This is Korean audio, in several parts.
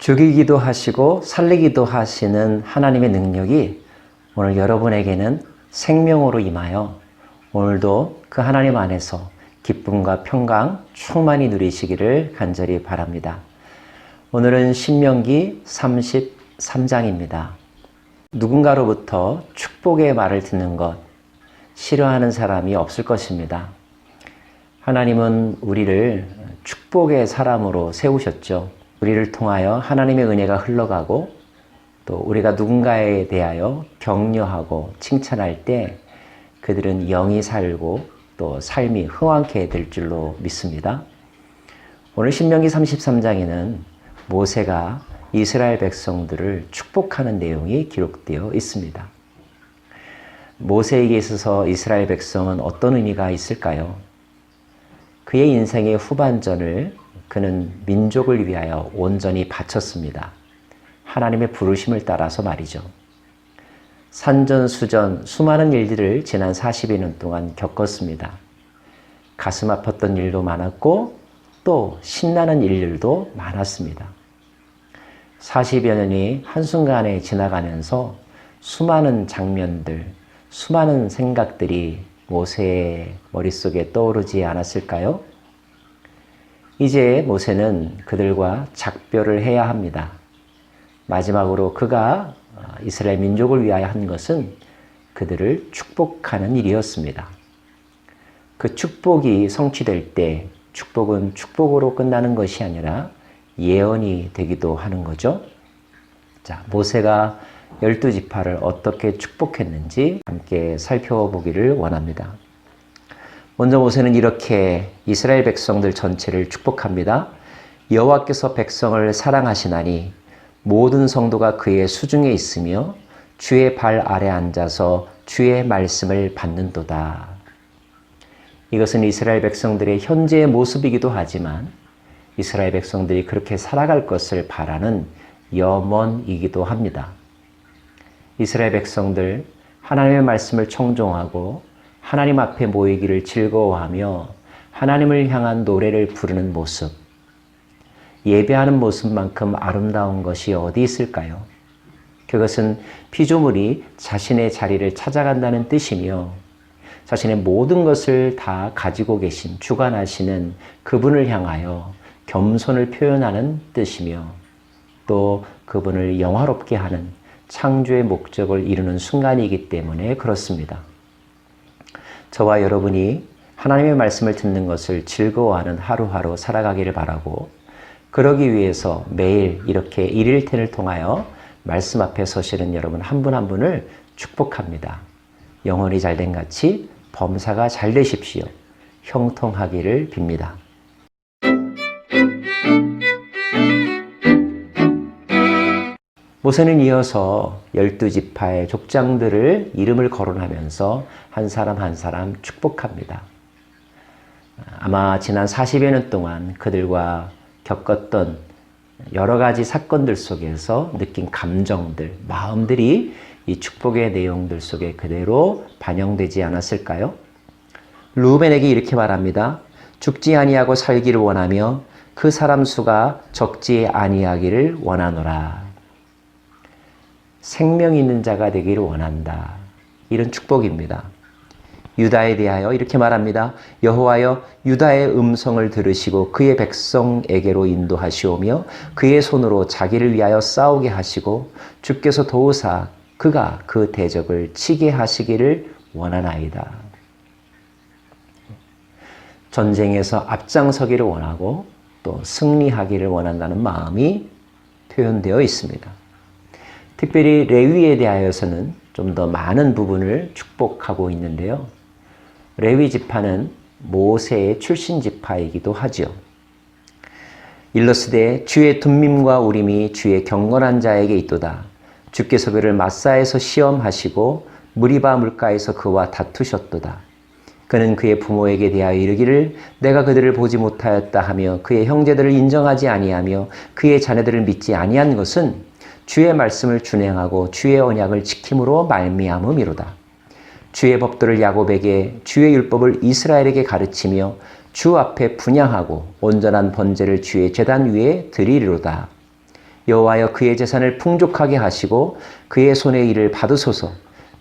죽이기도 하시고 살리기도 하시는 하나님의 능력이 오늘 여러분에게는 생명으로 임하여 오늘도 그 하나님 안에서 기쁨과 평강 충만히 누리시기를 간절히 바랍니다. 오늘은 신명기 33장입니다. 누군가로부터 축복의 말을 듣는 것 싫어하는 사람이 없을 것입니다. 하나님은 우리를 축복의 사람으로 세우셨죠. 우리를 통하여 하나님의 은혜가 흘러가고 또 우리가 누군가에 대하여 격려하고 칭찬할 때 그들은 영이 살고 또 삶이 흥왕케 될 줄로 믿습니다. 오늘 신명기 33장에는 모세가 이스라엘 백성들을 축복하는 내용이 기록되어 있습니다. 모세에게 있어서 이스라엘 백성은 어떤 의미가 있을까요? 그의 인생의 후반전을 그는 민족을 위하여 온전히 바쳤습니다. 하나님의 부르심을 따라서 말이죠. 산전수전 수많은 일들을 지난 40여 년 동안 겪었습니다. 가슴 아팠던 일도 많았고 또 신나는 일들도 많았습니다. 40여 년이 한순간에 지나가면서 수많은 장면들, 수많은 생각들이 모세의 머릿속에 떠오르지 않았을까요? 이제 모세는 그들과 작별을 해야 합니다. 마지막으로 그가 이스라엘 민족을 위하여 한 것은 그들을 축복하는 일이었습니다. 그 축복이 성취될 때 축복은 축복으로 끝나는 것이 아니라 예언이 되기도 하는 거죠. 자, 모세가 열두 지파를 어떻게 축복했는지 함께 살펴보기를 원합니다. 먼저 모세는 이렇게 이스라엘 백성들 전체를 축복합니다. 여호와께서 백성을 사랑하시나니 모든 성도가 그의 수중에 있으며 주의 발 아래 앉아서 주의 말씀을 받는도다. 이것은 이스라엘 백성들의 현재의 모습이기도 하지만 이스라엘 백성들이 그렇게 살아갈 것을 바라는 염원이기도 합니다. 이스라엘 백성들 하나님의 말씀을 청종하고 하나님 앞에 모이기를 즐거워하며 하나님을 향한 노래를 부르는 모습, 예배하는 모습만큼 아름다운 것이 어디 있을까요? 그것은 피조물이 자신의 자리를 찾아간다는 뜻이며 자신의 모든 것을 다 가지고 계신 주관하시는 그분을 향하여 겸손을 표현하는 뜻이며 또 그분을 영화롭게 하는 창조의 목적을 이루는 순간이기 때문에 그렇습니다. 저와 여러분이 하나님의 말씀을 듣는 것을 즐거워하는 하루하루 살아가기를 바라고 그러기 위해서 매일 이렇게 일일텐을 통하여 말씀 앞에 서시는 여러분 한 분한 분을 축복합니다. 영혼이 잘된 같이 범사가 잘 되십시오. 형통하기를 빕니다. 모세는 이어서 열두 지파의 족장들을 이름을 거론하면서 한 사람 한 사람 축복합니다. 아마 지난 40여 년 동안 그들과 겪었던 여러 가지 사건들 속에서 느낀 감정들, 마음들이 이 축복의 내용들 속에 그대로 반영되지 않았을까요? 루벤에게 이렇게 말합니다. 죽지 아니하고 살기를 원하며 그 사람 수가 적지 아니하기를 원하노라. 생명 있는 자가 되기를 원한다. 이런 축복입니다. 유다에 대하여 이렇게 말합니다. 여호와여 유다의 음성을 들으시고 그의 백성에게로 인도하시오며 그의 손으로 자기를 위하여 싸우게 하시고 주께서 도우사 그가 그 대적을 치게 하시기를 원하나이다. 전쟁에서 앞장서기를 원하고 또 승리하기를 원한다는 마음이 표현되어 있습니다. 특별히 레위에 대하여서는 좀 더 많은 부분을 축복하고 있는데요. 레위 지파는 모세의 출신 지파이기도 하죠. 일러스되 주의 둠밈과 우림이 주의 경건한 자에게 있도다. 주께서 그를 마사에서 시험하시고 무리바 물가에서 그와 다투셨도다. 그는 그의 부모에게 대하여 이르기를 내가 그들을 보지 못하였다 하며 그의 형제들을 인정하지 아니하며 그의 자녀들을 믿지 아니한 것은 주의 말씀을 준행하고 주의 언약을 지킴으로 말미암음이로다. 주의 법도를 야곱에게 주의 율법을 이스라엘에게 가르치며 주 앞에 분양하고 온전한 번제를 주의 제단 위에 드리리로다. 여호와여 그의 재산을 풍족하게 하시고 그의 손의 일을 받으소서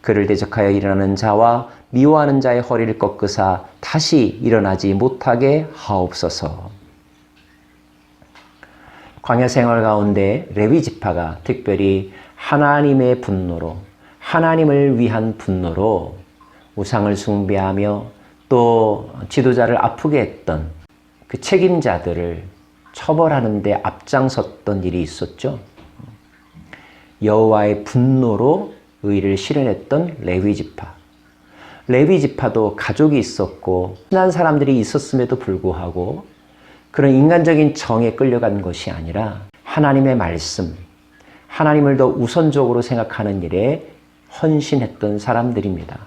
그를 대적하여 일어나는 자와 미워하는 자의 허리를 꺾으사 다시 일어나지 못하게 하옵소서. 광야 생활 가운데 레위 지파가 특별히 하나님의 분노로 하나님을 위한 분노로 우상을 숭배하며 또 지도자를 아프게 했던 그 책임자들을 처벌하는데 앞장섰던 일이 있었죠. 여호와의 분노로 의를 실현했던 레위 지파. 레위 지파도 가족이 있었고 친한 사람들이 있었음에도 불구하고 그런 인간적인 정에 끌려간 것이 아니라 하나님의 말씀, 하나님을 더 우선적으로 생각하는 일에 헌신했던 사람들입니다.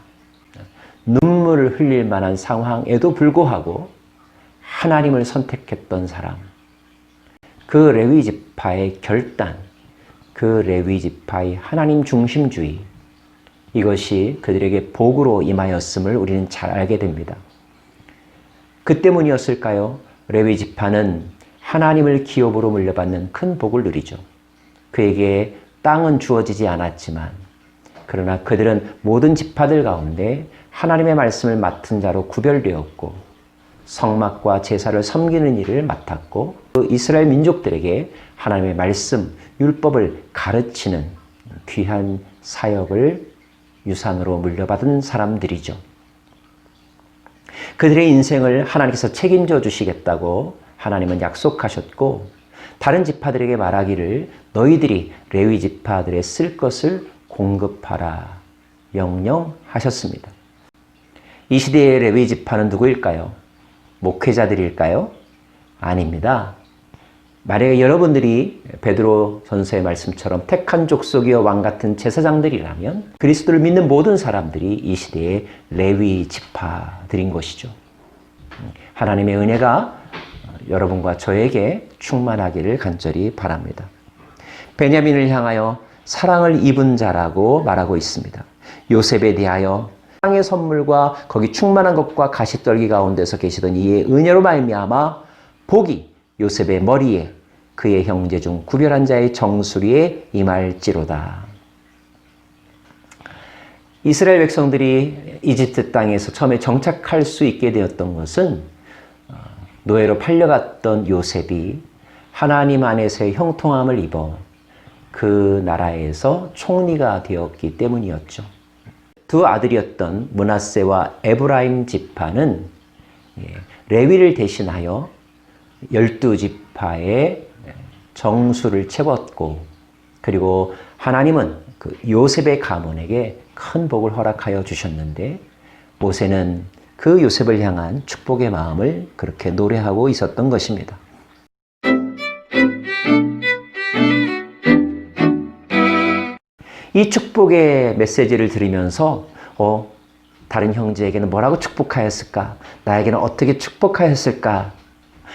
눈물을 흘릴 만한 상황에도 불구하고 하나님을 선택했던 사람. 그 레위 지파의 결단, 그 레위 지파의 하나님 중심주의, 이것이 그들에게 복으로 임하였음을 우리는 잘 알게 됩니다. 그 때문이었을까요? 레위 지파는 하나님을 기업으로 물려받는 큰 복을 누리죠. 그에게 땅은 주어지지 않았지만, 그러나 그들은 모든 지파들 가운데 하나님의 말씀을 맡은 자로 구별되었고, 성막과 제사를 섬기는 일을 맡았고, 그 이스라엘 민족들에게 하나님의 말씀, 율법을 가르치는 귀한 사역을 유산으로 물려받은 사람들이죠. 그들의 인생을 하나님께서 책임져 주시겠다고 하나님은 약속하셨고 다른 지파들에게 말하기를 너희들이 레위 지파들의 쓸 것을 공급하라 명령하셨습니다. 이 시대의 레위 지파는 누구일까요? 목회자들일까요? 아닙니다. 만약에 여러분들이 베드로 전서의 말씀처럼 택한 족속이여 왕 같은 제사장들이라면 그리스도를 믿는 모든 사람들이 이 시대의 레위 지파들인 것이죠. 하나님의 은혜가 여러분과 저에게 충만하기를 간절히 바랍니다. 베냐민을 향하여 사랑을 입은 자라고 말하고 있습니다. 요셉에 대하여 땅의 선물과 거기 충만한 것과 가시떨기 가운데서 계시던 이의 은혜로 말미암아 복이 요셉의 머리에 그의 형제 중 구별한 자의 정수리에 임할지로다. 이스라엘 백성들이 이집트 땅에서 처음에 정착할 수 있게 되었던 것은 어, 노예로 팔려갔던 요셉이 하나님 안에서의 형통함을 입어 그 나라에서 총리가 되었기 때문이었죠. 두 아들이었던 문하세와 에브라임 지파는 예, 레위를 대신하여 열두 지파의 정수를 채웠고 그리고 하나님은 그 요셉의 가문에게 큰 복을 허락하여 주셨는데 모세는 그 요셉을 향한 축복의 마음을 그렇게 노래하고 있었던 것입니다. 이 축복의 메시지를 들으면서 어, 다른 형제에게는 뭐라고 축복하였을까? 나에게는 어떻게 축복하였을까?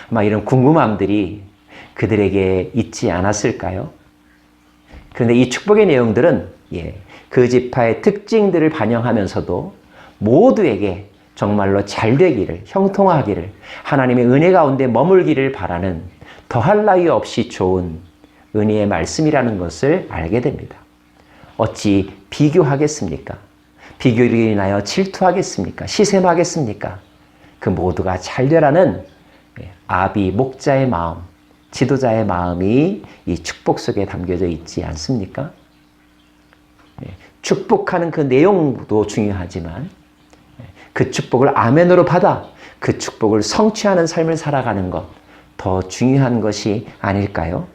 막 이런 궁금함들이 그들에게 있지 않았을까요? 그런데 이 축복의 내용들은 예, 그 지파의 특징들을 반영하면서도 모두에게 정말로 잘 되기를, 형통하기를, 하나님의 은혜 가운데 머물기를 바라는 더할 나위 없이 좋은 은혜의 말씀이라는 것을 알게 됩니다. 어찌 비교하겠습니까? 비교로 인하여 질투하겠습니까? 시샘하겠습니까? 그 모두가 잘 되라는 예, 아비, 목자의 마음, 지도자의 마음이 이 축복 속에 담겨져 있지 않습니까? 예, 축복하는 그 내용도 중요하지만 예, 그 축복을 아멘으로 받아 그 축복을 성취하는 삶을 살아가는 것 더 중요한 것이 아닐까요?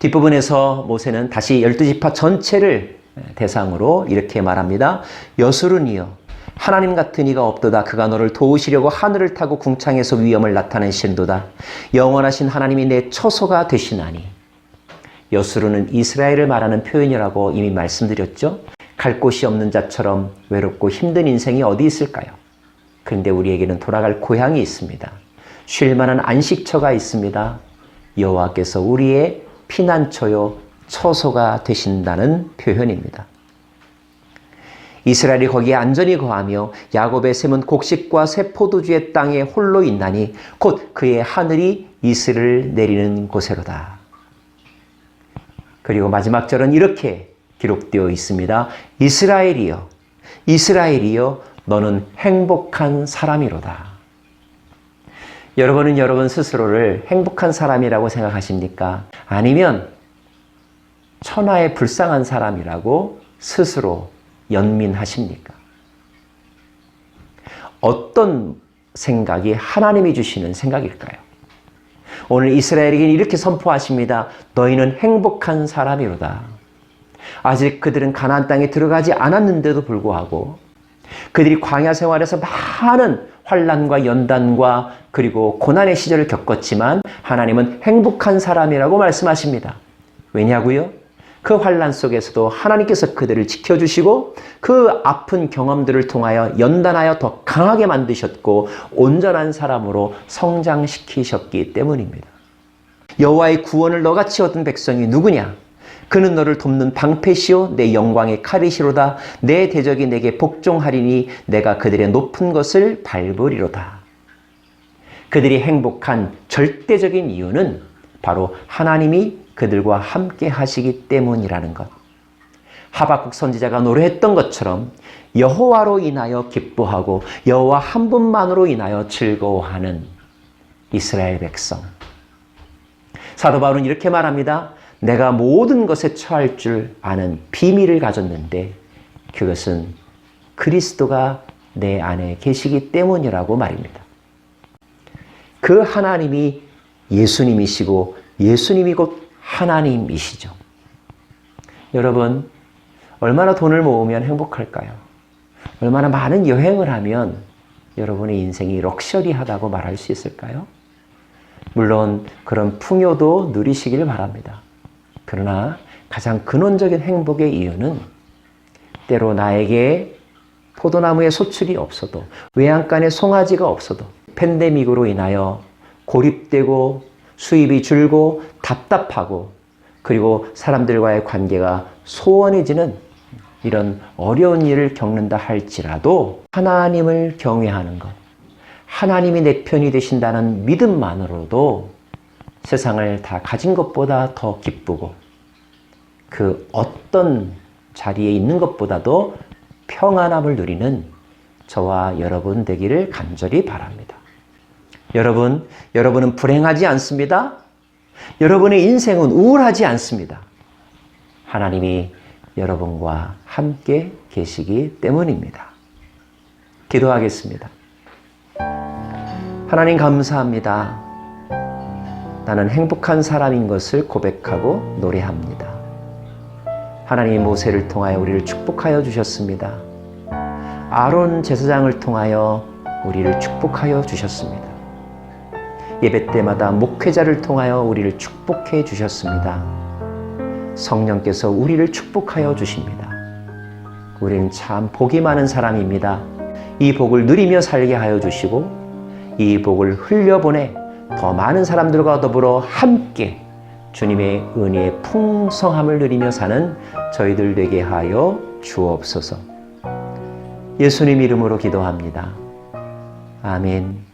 뒷부분에서 모세는 다시 열두 지파 전체를 대상으로 이렇게 말합니다. 여수른이여 하나님 같은 이가 없도다. 그가 너를 도우시려고 하늘을 타고 궁창에서 위엄을 나타내신도다. 영원하신 하나님이 내 처소가 되시나니. 여수르는 이스라엘을 말하는 표현이라고 이미 말씀드렸죠. 갈 곳이 없는 자처럼 외롭고 힘든 인생이 어디 있을까요? 그런데 우리에게는 돌아갈 고향이 있습니다. 쉴 만한 안식처가 있습니다. 여호와께서 우리의 피난처요 처소가 되신다는 표현입니다. 이스라엘이 거기에 안전히 거하며 야곱의 샘은 곡식과 새 포도주의 땅에 홀로 있나니 곧 그의 하늘이 이슬을 내리는 곳에로다. 그리고 마지막 절은 이렇게 기록되어 있습니다. 이스라엘이여, 이스라엘이여, 너는 행복한 사람이로다. 여러분은 여러분 스스로를 행복한 사람이라고 생각하십니까? 아니면 천하의 불쌍한 사람이라고 스스로 연민하십니까? 어떤 생각이 하나님이 주시는 생각일까요? 오늘 이스라엘에게 이렇게 선포하십니다. 너희는 행복한 사람이로다. 아직 그들은 가나안 땅에 들어가지 않았는데도 불구하고 그들이 광야 생활에서 많은 환란과 연단과 그리고 고난의 시절을 겪었지만 하나님은 행복한 사람이라고 말씀하십니다. 왜냐고요? 그 환란 속에서도 하나님께서 그들을 지켜주시고 그 아픈 경험들을 통하여 연단하여 더 강하게 만드셨고 온전한 사람으로 성장시키셨기 때문입니다. 여호와의 구원을 너같이 얻은 백성이 누구냐? 그는 너를 돕는 방패시요 내 영광의 칼이시로다 내 대적이 내게 복종하리니 내가 그들의 높은 것을 밟으리로다. 그들이 행복한 절대적인 이유는 바로 하나님이 그들과 함께 하시기 때문이라는 것. 하박국 선지자가 노래했던 것처럼 여호와로 인하여 기뻐하고 여호와 한 분만으로 인하여 즐거워하는 이스라엘 백성. 사도 바울은 이렇게 말합니다. 내가 모든 것에 처할 줄 아는 비밀을 가졌는데 그것은 그리스도가 내 안에 계시기 때문이라고 말입니다. 그 하나님이 예수님이시고 예수님이 곧 하나님이시죠. 여러분, 얼마나 돈을 모으면 행복할까요? 얼마나 많은 여행을 하면 여러분의 인생이 럭셔리하다고 말할 수 있을까요? 물론 그런 풍요도 누리시길 바랍니다. 그러나 가장 근원적인 행복의 이유는 때로 나에게 포도나무에 소출이 없어도 외양간에 송아지가 없어도 팬데믹으로 인하여 고립되고 수입이 줄고 답답하고 그리고 사람들과의 관계가 소원해지는 이런 어려운 일을 겪는다 할지라도 하나님을 경외하는 것, 하나님이 내 편이 되신다는 믿음만으로도 세상을 다 가진 것보다 더 기쁘고 그 어떤 자리에 있는 것보다도 평안함을 누리는 저와 여러분 되기를 간절히 바랍니다. 여러분, 여러분은 불행하지 않습니다. 여러분의 인생은 우울하지 않습니다. 하나님이 여러분과 함께 계시기 때문입니다. 기도하겠습니다. 하나님 감사합니다. 나는 행복한 사람인 것을 고백하고 노래합니다. 하나님이 모세를 통하여 우리를 축복하여 주셨습니다. 아론 제사장을 통하여 우리를 축복하여 주셨습니다. 예배 때마다 목회자를 통하여 우리를 축복해 주셨습니다. 성령께서 우리를 축복하여 주십니다. 우리는 참 복이 많은 사람입니다. 이 복을 누리며 살게 하여 주시고 이 복을 흘려보내 더 많은 사람들과 더불어 함께 주님의 은혜의 풍성함을 누리며 사는 저희들 되게 하여 주옵소서. 예수님 이름으로 기도합니다. 아멘.